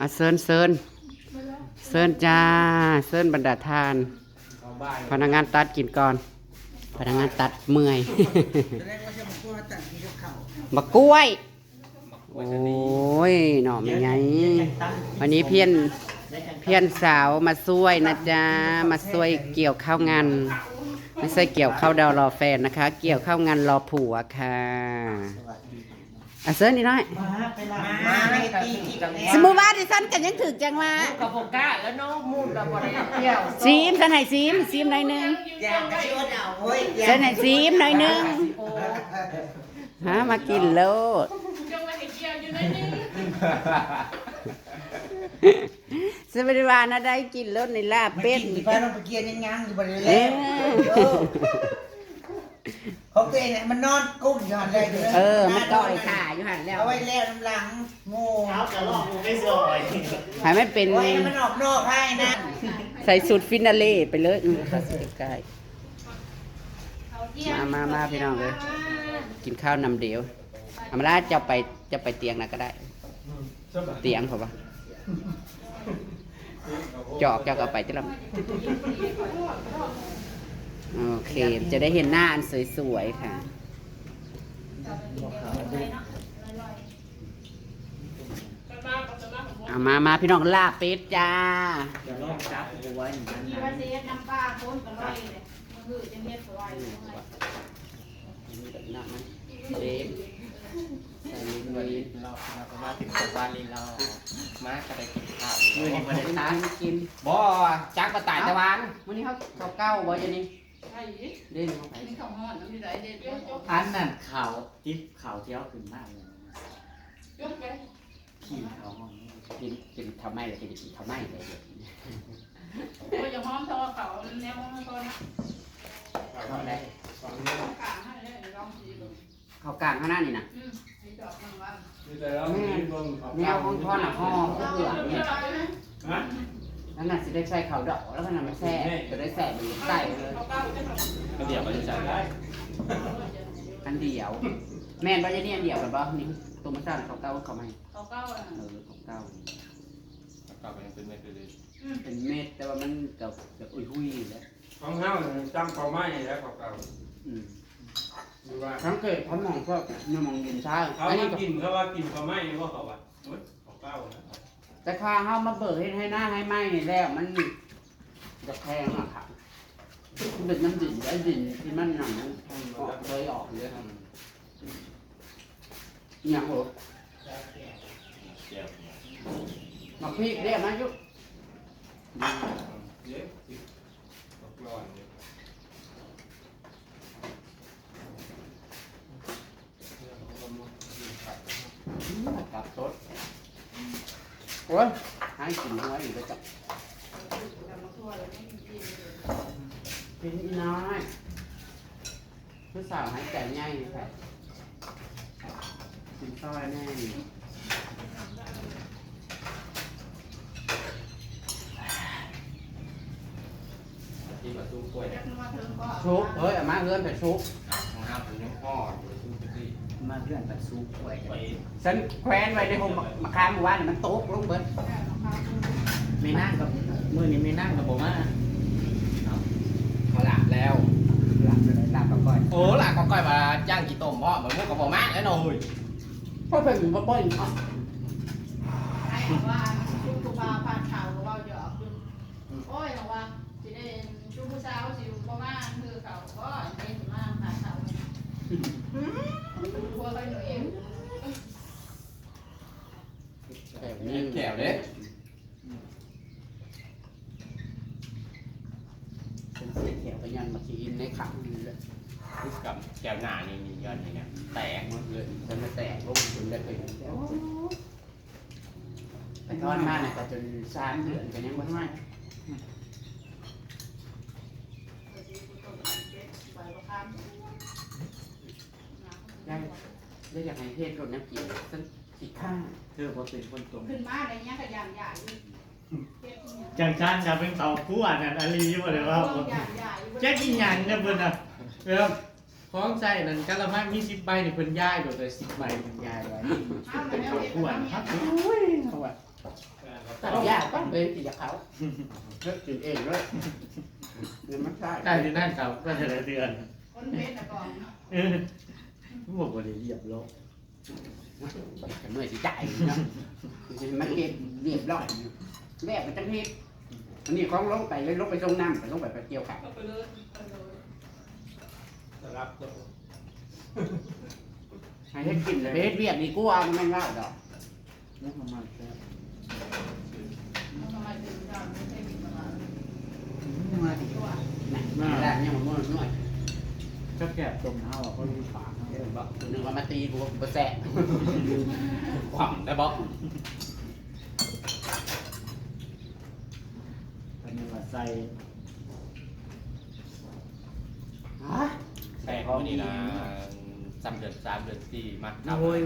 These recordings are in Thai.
อะเซินเซินเซินจ้าเซินบรรดาทาน พนักงานตัดกินก่อน พนักงานตัดเมื่อยมาพูดว่าตัดกินกับเขามะกล้วยโอ้โอ้ยหน่อไม่ไงวันนี้เพี้ยนเพี้ยนสาวมาช่วยนะจ๊ะ มาช่วยเกี่ยวข้าวงาน ไม่ใช่เกี่ยวข้าวดาวรอแฟนนะคะ เกี่ยวข้าวงานรอผัวค่ะ อะเซิร์นนี่น้อยมาไปละมาให้ตีกันสมมุติว่าดิฉันกันยังถึกจังว่ากับโบก้าแล้วน้องมูดเราบ่ได้เที่ยวซีมสันให้ซีมซีมหน่อยหนึงอยากจะชวนเอาเว้ยสันให้ซีมหน่อยหนึงฮะมากินโลดจงมาเห็นเกี่ยวอยู่ในนี้สวัสดีวานะได้กินโลดในลาบเป็เป็ดดไปต้องไปเกียร์ยังยังอยู่บริเวณเอแล้วอ ของตัวเองเนี่ยมันนอนกุ้งย้อนได้เลยเออ มันต่อยขาอยู่หันแล้วเอาไว้แล้วน้ำหลังโง่เอากระลอกกูไม่ซอยหายไม่เป็นไว้มันออกนอกให้นะ ใส่สูตรฟินาเล่ไปเลยอืมเข้าสู่ใกล้เขาเที่ยมามามาพี่น้องเลย กินข้าวนำเดียวอามาลาจะไปจะไปเตียงนะก็ได้ เตียงเขาปะจอกจะเอาไปจะลำ โอเค จะได้เห็นหน้าอันสวยๆค่ะ เอามามาพี่น้องลาบเป็ดจ้ากระลอกจับหัวอย่างนั้นนะภาษีน้ำปลาโคนกันไว้เลยนคือจะเฮ็ดสวยเลยเด็กใส่ลิ้นไว้เราเรามาถึงกับวาลินเรามากระไดกินข้าวมือนี้มาได้น้ำกินบ่จักก็ตายตะวันมื้อนี้เขาเขาเก้าบ่จะนี่ ใช่ยิเด่นเขาไปนี่เขาห่อนน้ำดีไรเด็ดยกยกอันนั้นเขาทิปเขาเที่ยวขึ้นมากเลยยกไปขี่เขาห้องนี้กินกินทำไมเลยกินกินทำไมเลยก็จะหอมทอเขาแนวมันก็เขาได้กลางให้เลยลองดีดูเขากลางข้างหน้านี่นะอืมมีดอกมันว่าแนวของพ่อน่ะห่อเพื่อเนี่ย นั่นน่ะสิได้ใส่เขาดอกแล้วก็นำมาแซ่จะได้แซ่เป็นใส่เลยก็เดี๋ยวมันจะใส่ได้อันเดียว แม่นบ่จะนี่อันเดียวกันบ่นี่ตัวมันสร้างเขาเก้าเขาไหมเขาเก้าอะเออของเก้ากลับไปยังเป็นเม็ดเลยเป็นเม็ดแต่ว่ามันกับกับอุ้ยหุยแล้วของเฮาจำเขาไม่แล้วเขาเก่าอืมหรือว่าสังเกตเขามองพวกเนี่มองดินช้าเขาอันนี้ว่ากินเขาว่ากินเขาไม่ว่าเขาว่าเฮ้ยเขาเก่านะ แต่ข้าเขามาเบิกให้ให้หน้าให้ไหมนี่แล้ว มันจะแพงอะค่ะมันเป็นน้ำดินแล้ดินที่มันหนังออกเลยออกเลยครับเนี่ยโหเดี๋ยวมาพี่เรียกมายุ เย้สิตกร้อนเนี่ย กับสด โอ้ยให้กินหัวอีกแล้วจ้ะกินอีน้อยผู้สาวหายใจง่ายเลยค่ะกินซอยแน่ที่มาสู้กล้วยเรียกมาถึงก็ชุบเฮ้ยเอามาเอื้อนไปชุบของห้ามถึงยังพ่ออยู่สู้ไปสิ มาเพื่อนตัดซูกล้วยไปฉันแควนไว้ในห้องมะขามเมื่อวานนี่มันตกลงเบิดไม่นั่งกับมือนี้ไม่นั่งกับผมอะเขาหลับแล้วหลับเลยหลับกับก้อยโอ้หลับก็ก้อยมาย่างกี่ต้มพ่อเหมือนพวกกับบ่มากแล้วหน่อยพ่อเป็นพ่อป้อยอ๋อให้บอกว่าชุบกูปลาผ่านข่าวว่าหยอกขึ้นโอ้ยบอกว่าสิได้ชุบผู้สาวสิประมาณคือเขาก็เน้นมากผ่านข่าวกลัวไปหนูเอง แถวมีนี้แถวเด้เป็นสีแถวไปยันมาขีนในขังนี่เลยกับแก้วหน้านี่มียอดนี่เนี่ยแตกหมดเลยจนมาแตกลงจนได้ไปไปทอดมาเนี่ยก็จนสามเดือนกันยังไม่ไหวได้ได้อยากให้เทศรถน้ำกินสักสิข้างเธอพอเป็นคนตรงขึ้นมาอะไรเงี้ยก็ยางใหญ่จังชันจะเป็นเขาคู่อะนั่นอาลีหมดเลยว่าผมยางใหญ่แจ๊กกินหยังเนี่ยเพิ่นอะเริ่มฟ้องใจนั่นกะละมังมีสิบใบนี่เพิ่นย้ายโดยแต่สิบใบเพิ่นย้ายไว้เป็นเขาคู่อะครับโอ้ยเขาว่าอ่าเป็นกินจากเขาเลิกกินเองเลยเงินมันใช่ได้ที่นั่นครับก็จะได้เดือนคนเพชรนะก่อนเออ บอกว่าได้เหยียบโลกเมื่อยสิจ่ายเนาะมันเก็บเรียบร้อยแรกมันจังเฮ็ดอันนี้ของลงไปเลยลงไปตรงน้ำไปลงไปไปเกี่ยวขับก็ไปเลยไปเลยจะรับตัวให้เฮ็ดกินเลยเฮ็ดเวียกดีกว่ามันไม่เล่าดอกมุกมันมาแค่ ทำไมถึงการไม่ใช่มีตลาด มาดิ ตัว น่ะได้ยังมันนวดนวด ก็ แก็บตรงเท้าอะเพราะมีฝาเนาะเออบอกตัวหนึงว่ามาตีกูบ่แสะขวางได้บอกตอนนี้ว่าใส่ฮะแต่เขานี่นะซ้ำเดือนสามเดือนสี่มาโอ้ย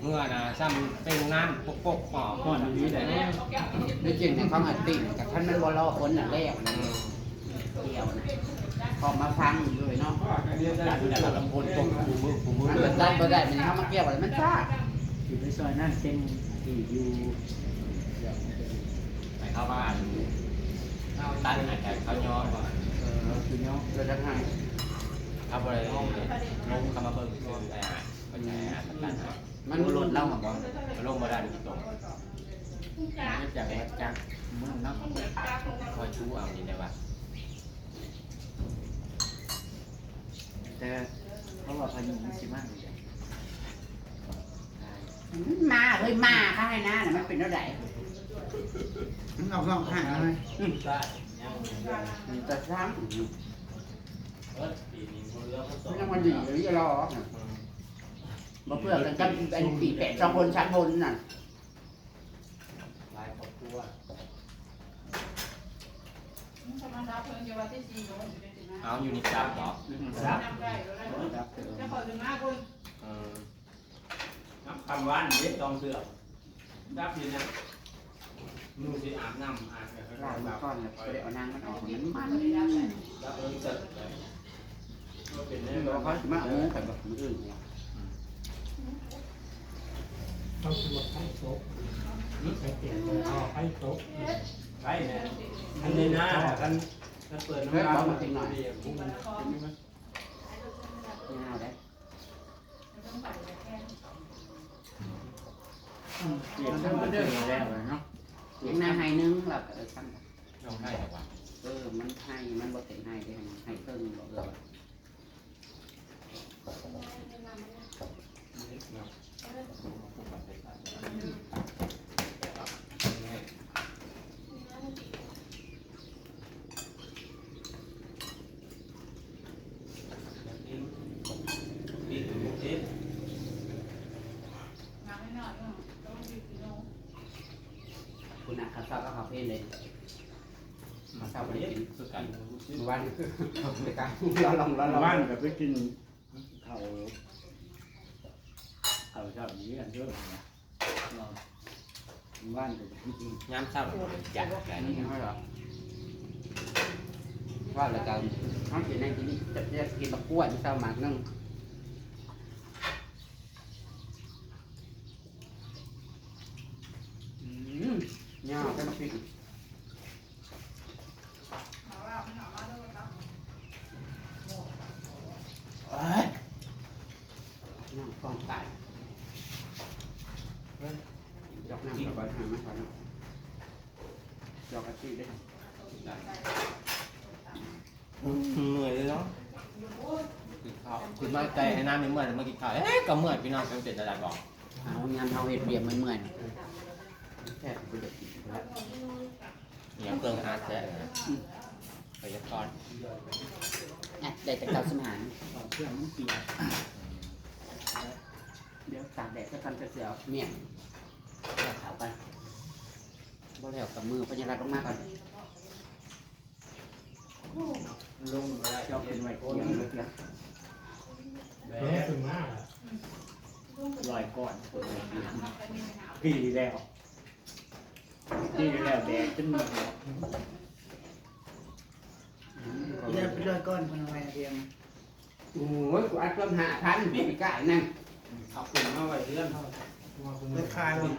เมื่อนะซ้ำเป็นงานปกปกหอก้อนนี้ได้แม่เขาแก้วกินได้จริงในความอัดติดแต่ท่านมันบ่รอคนน่ะแล้วนะเดียวนะ พอมาฟังอยู่เลยเนาะอันนี้ได้การดูแลลำพูนตกคูมือคูมือมันเกิดได้บ่ได้มันเข้ามาเกี่ยวอะไรมันซ่าอยู่ในซอยนั่นเส้นที่อยู่เดี๋ยวมันจะไปเข้าบ้านตั้นอาจจะเขาย้อนก่อนเออคือเนาะเกิดอะไรเอาไปลงคำมาเบิ่งคือไอ้อาจก็ใช่อาจตั้นอาจมันรถเล่ามาบ่ลงมาได้ตรงไม่จากวัดจักรมึงเนาะคอยชูเอานี่ได้ว่า แต่เขาว่าพายุมันสิมากเลยมาเฮ้ยมาข้าให้นะน่ะมันเป็นเท่าไหร่มึงเอาสองข้างเลยได้มันจะสร้างเออปีนี้คนเลือกคนสอมันงยังมาดีหรือจะรอมาเพื่อกันกันเป็นปีแปดสองคนสามคนน่ะลายครอบครัว ธรรมดาเพิ่งจะว่าที่สี่โน้นอยู่ในสิบห้า เอาอยู่ในจับเหรอครับจำได้เลยครับเออจะขอถึงห้าคนเออน้ำคำว่านเด็ดตองเสือดับอยู่นะนูสิอาบน้ำอาบแบบลายมาก้อนแล้วไปเอานางมันออกมันมันไม่ได้ได้ดับเอิงเสร็จก็เป็นได้นี่แบเราบเขาจะมาเอาแต่แบบคนอื่นเนี่ยต้องตรวจให้โต๊ะไปเปลี่ยนเลยเอาให้โต๊ะไปเนี่ยอันนี้นะกัน กันเปิดน้ำร้อนดีที่มันขอไม่เอาได้เปลี่ยนทั้งหมดเลยแล้วเนาะยังนางให้นึงเราก็เออตั้งน้องให้แต่ว่าเออมันให้มันบ่เต็มให้ได้ให้เครื่องบอกเออ ปีถึงมุกเอ๊ะ น้ำไม่นอนต้องยืดโน้ คุณน่ะข้าวเช้าก็ข้าวเพลนเลยข้าวเช้าไม่ได้ กินคือกันเมื่อวานไปกลางร้อนลงร้อนลงบ้านกับไปกินเขาเขาชอบอย่างนี้กันเยอะนะบ้านกับไปกินย้ำเศร้าอยากแก่อันนี่นี้ไม่หรอว่าแล้วกันเขากินในที่นี่จะจะกินตะกั่วที่เช้าหมากนึงอืมเนี่ยก็มาปิด ถามว่าถามว่าเรื่องอะไร เอ้ยนั่ง กองไก่ยกน้ำก่อนหามาก่อนนะยกอาชีพได้เหนื่อยเลยเนาะคือเขาคือมาใจให้น้ำไม่เมื่อยเมื่อกี้เขาเอ๊ะก็เมื่อยพี่น้องเป็นเจ็ดระดับบอกเอางานเอาเห็ดเบียร์เมื่อยๆแค่ไปเด็ดแล้วอย่างเครื่องอาร์ตแท้ไปยัดก้อนอะได้แต่เก้าสมานเอาเครื่องมันเปียก เดี๋ยวตากแดดจะกันจะเสียวเมี่ยงแล้วขาวกันบ่แล้วกับมือพญารัตลงมาก่อนลงอะไรชอบเป็นไว้เดี๋เกี่ยยววเดี๋ยวแบแม่บถึงมากลอยก่อนไปมีปัญหาปีแล้วปีแล้วแดงขึ้นมาเดี๋ยวไปด้วยก้อนคนอะไรเดียวโอ้ยกูอัดเพิ่มห้าพันไม่ไปกล้านั่ง เอาขึ้นมาไว้เรื่อนไปคายวัน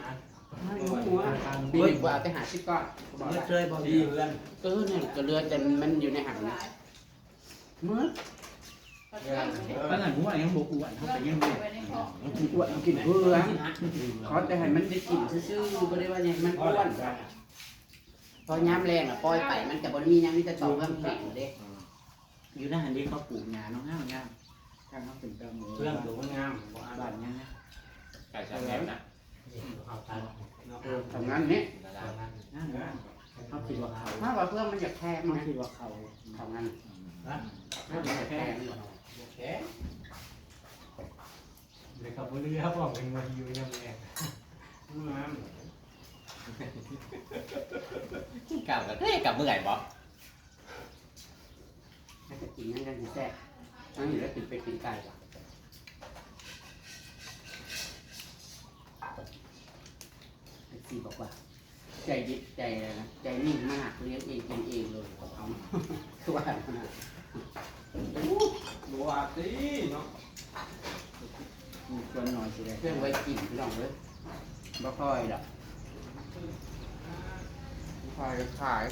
ไม่รู้ว่าปีนี้กูเอาแต่หาชิปก่อนกูบอกเมื่อว่าเคยบอกดีเพื่อนเออเนี่ยก็เรือแต่มันอยู่ในหังนะเมื่อขนาดหัวยังบอกอ้วนเขาไปยังไม่ไว้ในคอกินอ้วนกินเพื่อเขาจะให้มันได้กินซื่อๆไม่ได้ว่าอย่างมันอ้วนพอย้ำแรงอะปล่อยไปมันจะบริมียังมีแต่ต่อเพิ่มแข็งเด้อยู่หน้าหันดีเขาปลูกงาน้องห้าวงาม ทางเขาเป็นกระมือเพื่อนดูงามบ่อ่านบ้านยังนะไก่ชาแก้วนะเอาตายเนาะเออทำงานนี้งามงามเขาคิดว่าเขาถ้าว่าเพื่อนมันอยากแทงเขานะคิดว่าเขาทำงานถ้ามันอยากแทงแค่เลยเขาเรือบอกเป็นวันอยู่ยังไงงามกับกับเฮ้ยกับเมื่อยบ่ถ้าจะกินนั่นกันแซ่บ นั่นอยู่แล้วติดไปกินไก่ป่ะไอ้ซีบอกว่า ใจดิบใจอะไรนะ ใจนิ่งมากเลี้ยงเองกินเองเลยของเขาคือว่าขนาดดูว่าสิเนาะมีส่วนน้อยสิได้เครื่องไว้กินพี่น้องเลยบ่ค่อยดอกบ่ค่อยขาย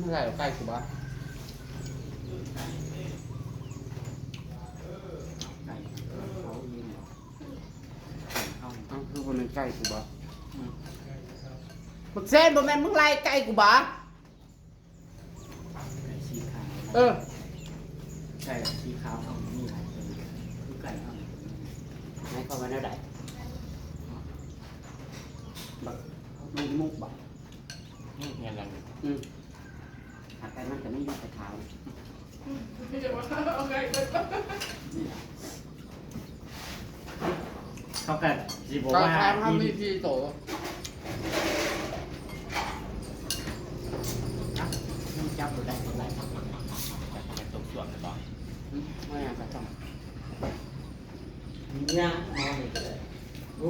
เมื่อไหร่ใกล้กูบ้าไก่ เอาคือคนนั้นใกล้กูบ้ามึงเส้นบ่แม่นมึงไล่ใกล้กูบ้าไก่สีขาวเออไก่สีขาวเขามีหลายตัวคือไก่เขานี้ไหนเข้ามาแล้วได้บักมึงมุกบักเงี้ยนั่นอืมหากไก่มันจะไม่ยุ่งกับเท้า เขากัดสิบอกก็ว่าทางเขามีที่โตจับอยู่ได้เท่าไหร่เป็นตุ่มส่วนเลยบ่อืมไม่อยากจะต้องเนี่ยนอนนี่ก็ได้โอ้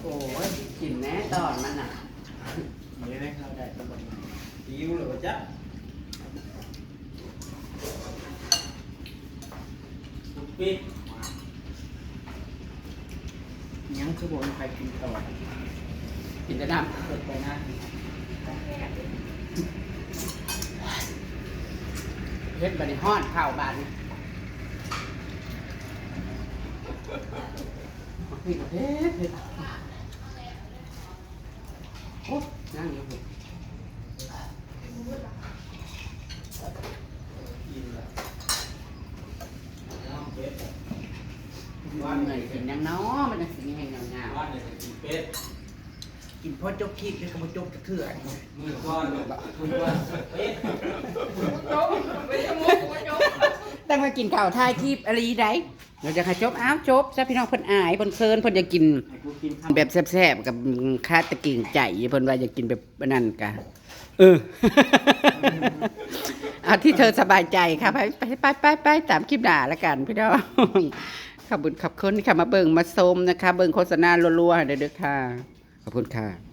โอ้ยกินแน่ตอนมันอะมีได้เข้าได้ตลอดหิวเลยจ้ะ ปิดยังคือบอกใครกินต่อกินแต่น้เปิดไปนะำเฮ็ดบันนี้ฮ้อนข้าวบานนี่พี่ก็เฮ็ดเฮ็ดโอ้นั่งอยู่เฮ็ด กินแล้วน้ำเป็ด วันไหนกินยังน้อมันจะสิแห้งงาม บ้านเนี่ยจะกินเป็ด กินพ่อจกคิดแล้วก็มาจกจะเถื่อนมือก้อนเลยมือก้อนเป็ดโจ๊กไม่ใช่มุกโจ๊กๆตั้งมากินข้าวทายคลิปอะไรได้เราจะให้จบอ้าวจบซะพี่น้องเพิ่นอายเพิ่นเคินเพิ่นอยากกินให้กูกินข้าวแบบแซ่บๆกับคาตะกิ่งใจเพิ่นว่าอยากกินแบบนั่นกะเออเอาที่เธอสบายใจค่ะไปไปไปไปไปตามคลิปด่าแล้วกันพี่น้องขอบคุณขอบคุณค่ะมาเบิ่งมาชมนะคะ เบิ่งโฆษณารัวๆเด้อๆค่ะ ขอบคุณค่ะ